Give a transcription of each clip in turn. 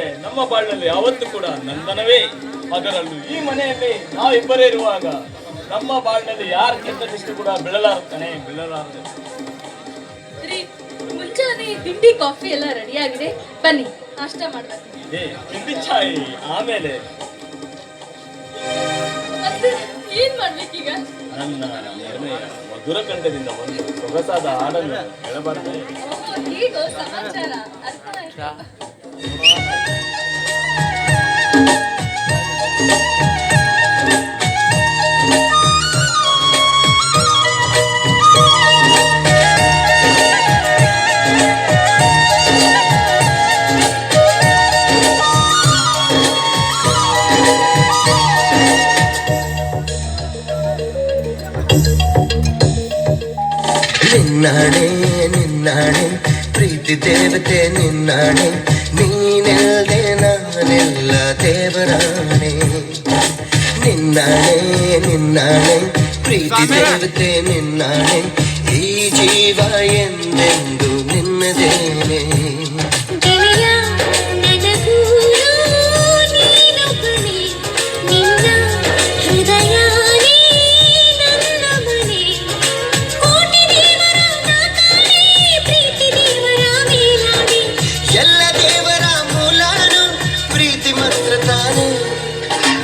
ಎಂದರೆ ನಮ್ಮ ಬಾಳ್ನಲ್ಲಿ ಯಾವತ್ತೂ ಕೂಡ ನಂದನವೇ. ಅದರಲ್ಲೂ ಈ ಮನೆಯಲ್ಲಿ ನಾವಿಬ್ಬರೇ ಇರುವಾಗ ನಮ್ಮ ಬಾಳಿನಲ್ಲಿ ಯಾರ ಕೆಟ್ಟದಿಷ್ಟು ಕೂಡ ಬೀಳಲಾರುತ್ತಾನೆ? ಬೀಳಲಾರದು. ಮುಂಚಾನೆ ತಿಂಡಿ ಕಾಫಿ ಎಲ್ಲ ರೆಡಿ ಆಗಿದೆ. ಬನ್ನಿ ನಾಷ್ಟ ಮಾಡ್ತೀನಿ ಏ ತಿಂಡಿ ಚಾಯ್ ಆಮೇಲೆ. ಏನ್ ಮಾಡ್ಬೇಕೀಗ ನನ್ನ ನಿರ್ಣಯ ಮಧುರ ಕಂಠದಿಂದ ಒಂದು ಸೊಗಸಾದ ಹಾಡನ್ನು ಹೇಳಬಾರ್ದು ಸಮಾಚಾರ. ಅರ್ಥ நின்னானே நின்னானே ಪ್ರೀತಿ ದೇವತೆ ನಿನ್ನಾಣೆ. ನೀನೆಲ್ಲದೆ ನಾನೆಲ್ಲ ದೇವರಾಣೆ. ನಿನ್ನಾಣೆ ನಿನ್ನಾಣೆ. ಪ್ರೀತಿ ದೇವತೆ ನಿನ್ನಾಣೆ. ಈ ಜೀವ ಎಂದೆಂದು ನಿನ್ನದೇನೆ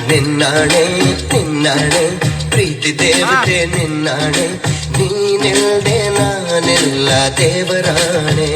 ನಿನ್ನಾಣೆ ನಿನ್ನಾಣೆ ಪ್ರೀತಿ ದೇವತೆ ನಿನ್ನಾಣೆ ನೀನಿಲ್ಲದೆ ನಾನೆಲ್ಲ ದೇವರಾಣೆ.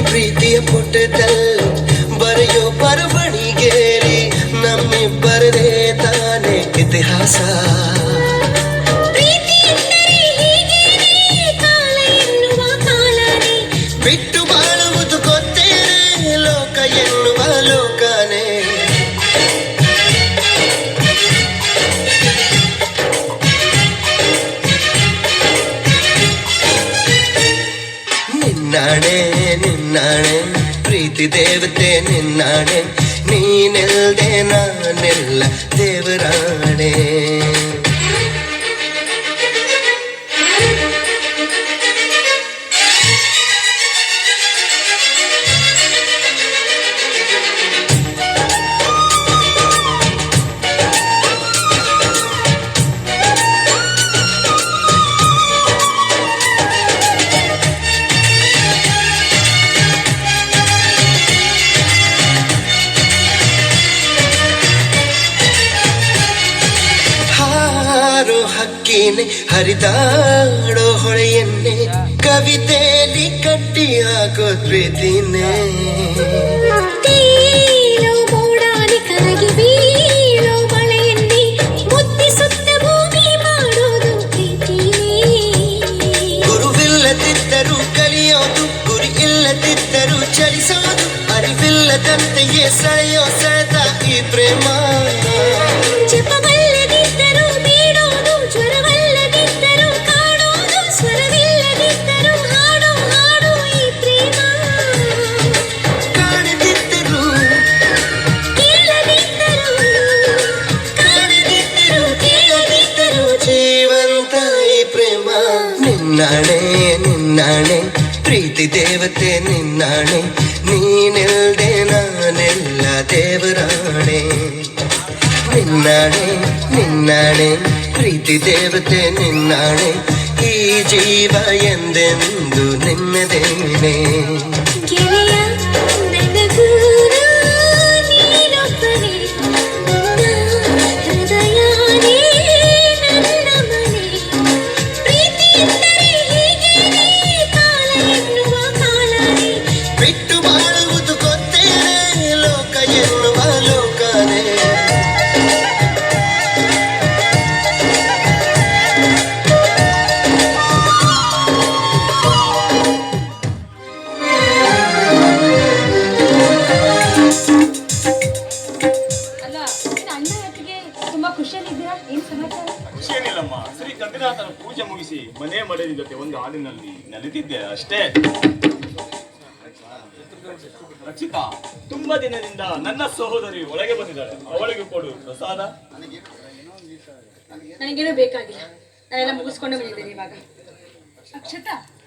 ಪ್ರೀತಿಯ ಪುಟದಲ್ಲಿ ಬರೆಯೋ ಬರವಣಿಗೆಯಲ್ಲಿ ನಮ್ಮಿಬ್ಬರದೇ ತಾನೆ ಇತಿಹಾಸ ಪ್ರೀತಿ ಎಂದರೆ ಹೀಗೇನೆ ಕಾಲ ಎನ್ನುವ ಕಾಲನೇ ಬಿಟ್ಟು ಬಾಳುವುದು ಗೊತ್ತೇನೆ ಲೋಕ ಎನ್ನುವ ಲೋಕನೇ ನಿನ್ನಾಣೆ ನಿನ್ನಾಣೆ ಪ್ರೀತಿ ದೇವತೆ ನಿನ್ನಾಣೆ ನೀನೆಲ್ದೆ ನಾನೆಲ್ಲ ದೇವರಾಣೆ. ಹಕ್ಕಿನೆ ಹರಿದಾಡೋ ಹೊಳೆಯನ್ನೇ ಕವಿತೆಯಲ್ಲಿ ಕಟ್ಟಿ ಹಾಕೋ ಪ್ರೀತಿನೇ ತೇಲೋ ಮೋಡಾನೆ ಕರಗಿ ಬೀಳೋ ಮಳೆಯನ್ನೇ ಮುತ್ತಿಸುತ್ತ ಭೂಮಿ ಮಾಡೋದು ಪ್ರೀತಿನೇ ಗುರುವಿಲ್ಲದಿದ್ದರೂ ಕಲಿಯೋದು ಗುರಿ ಇಲ್ಲದಿದ್ದರೂ ಚಲಿಸೋದು ಅರಿವಿಲ್ಲದಂತೆಯೇ ಸೆಳೆಯೋ ಸೆಳೆದ ಈ ಪ್ರೇಮ ನಿನ್ನಾಣೆ ಪ್ರೀತಿ ದೇವತೆ ನಿನ್ನಾಣೆ ನೀನೆಲ್ದೆ ನಾನೆಲ್ಲ ದೇವರಾಣೆ ನಿನ್ನಾಣೆ ನಿನ್ನಾಣೆ ಪ್ರೀತಿ ದೇವತೆ ನಿನ್ನಾಣೆ ಈ ಜೀವ ಎಂದೆಂದು ನಿನ್ನದೇನೆ ತುಂಬಾ ಖುಷಿಯಲ್ಲಿದ್ದೀರಾ? ಏನ್ ಸಮಾಚಾರ? ಖುಷಿಯೇನಿಲ್ಲಮ್ಮ. ಶ್ರೀ ಕಂದಿನಾಥನ ಪೂಜೆ ಮುಗಿಸಿ ಮನೆ ಮಡದಿ ಜೊತೆ ಒಂದು ಹಾಲಿನಲ್ಲಿ ನಲಿತಿದ್ದೆ ಅಷ್ಟೇ. ರಕ್ಷಿತಾ ತುಂಬಾ ದಿನದಿಂದ ನನ್ನ ಸಹೋದರಿ ಒಳಗೆ ಬಂದಿದ್ದಾಳೆ ಅವಳಿಗೆ ಕೊಡು ಪ್ರಸಾದ. ನನಗೇನು ಬೇಕಾಗಿಲ್ಲ. ನಾನೆಲ್ಲ ಮುಗಿಸ್ಕೊಂಡು ಬಂದಿದ್ದೇನೆ ಇವಾಗ. ಅಕ್ಷತಾ